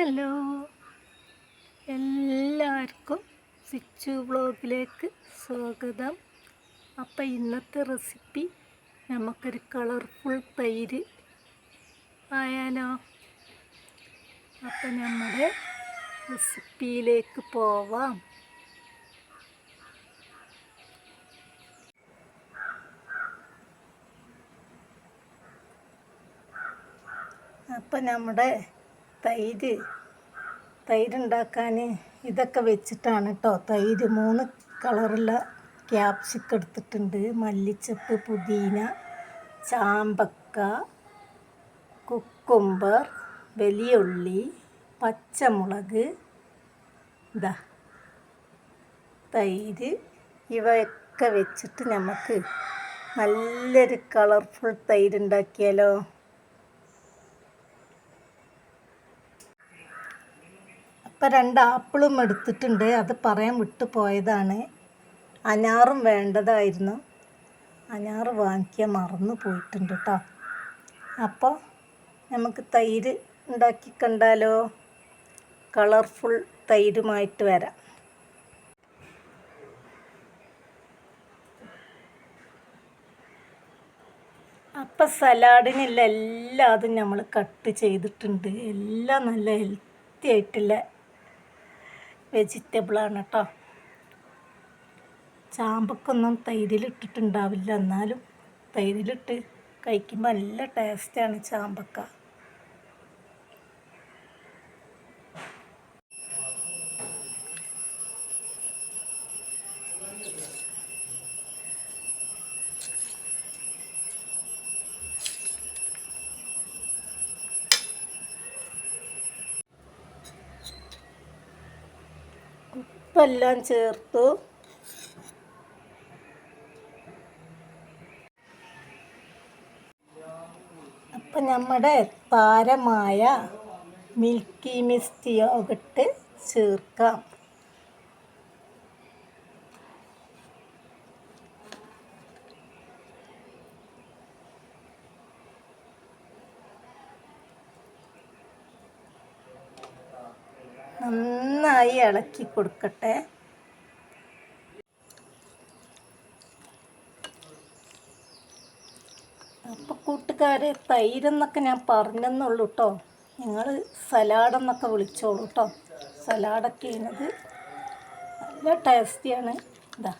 Hello. എല്ലാവർക്കും സിച്ചു ബ്ലോഗിലേക്ക് സ്വാഗതം. അപ്പം ഇന്നത്തെ റെസിപ്പി നമുക്കൊരു കളർഫുൾ തൈര് ആയാലോ? അപ്പം നമ്മുടെ റെസിപ്പിയിലേക്ക് പോവാം. അപ്പം നമ്മുടെ തൈര് തൈരുണ്ടാക്കാൻ ഇതൊക്കെ വെച്ചിട്ടാണ് കേട്ടോ തൈര് മൂന്ന് കളറുള്ള ക്യാപ്സിക്കം എടുത്തിട്ടുണ്ട്. മല്ലിച്ചപ്പ് പുതിന ചാമ്പക്ക കുക്കുംബർ വലിയുള്ളി പച്ചമുളക്. ഇതാ തൈര് ഇവയൊക്കെ വെച്ചിട്ട് നമുക്ക് നല്ലൊരു കളർഫുൾ തൈര് ഇപ്പം രണ്ട് ആപ്പിളും എടുത്തിട്ടുണ്ട്. അത് പറയാൻ വിട്ടു പോയതാണ്. അനാറും വേണ്ടതായിരുന്നു. അനാറ് വാങ്ങിക്കാൻ മറന്നു പോയിട്ടുണ്ട് കേട്ടോ അപ്പോൾ നമുക്ക് തൈര് ഉണ്ടാക്കി കണ്ടാലോ? കളർഫുൾ തൈരുമായിട്ട് വരാം. അപ്പം സലാഡിനുള്ള എല്ലാതും നമ്മൾ കട്ട് ചെയ്തിട്ടുണ്ട്. എല്ലാം നല്ല ഹെൽത്തി ആയിട്ടുള്ള വെജിറ്റബിളാണ് കേട്ടോ ചാമ്പക്കൊന്നും തൈരിലിട്ടിട്ടുണ്ടാവില്ല. എന്നാലും തൈരിലിട്ട് കഴിക്കുമ്പോൾ നല്ല ടേസ്റ്റാണ് ചാമ്പക്ക. ഉപ്പെല്ലാം ചേർത്തു. അപ്പം നമ്മുടെ താരമായ മിൽക്കി മിസ്റ്റ് യോഗട്ട് ചേർക്കാം. നന്നായി ഇളക്കി കൊടുക്കട്ടെ. അപ്പോൾ കൂട്ടുകാരെ തൈരെന്നൊക്കെ ഞാൻ പറഞ്ഞെന്നുള്ളൂ കേട്ടോ നിങ്ങൾ സലാഡെന്നൊക്കെ വിളിച്ചോളൂ കേട്ടോ സലാഡൊക്കെ ചെയ്യുന്നത് നല്ല ടേസ്റ്റിയാണ്. ഇതാ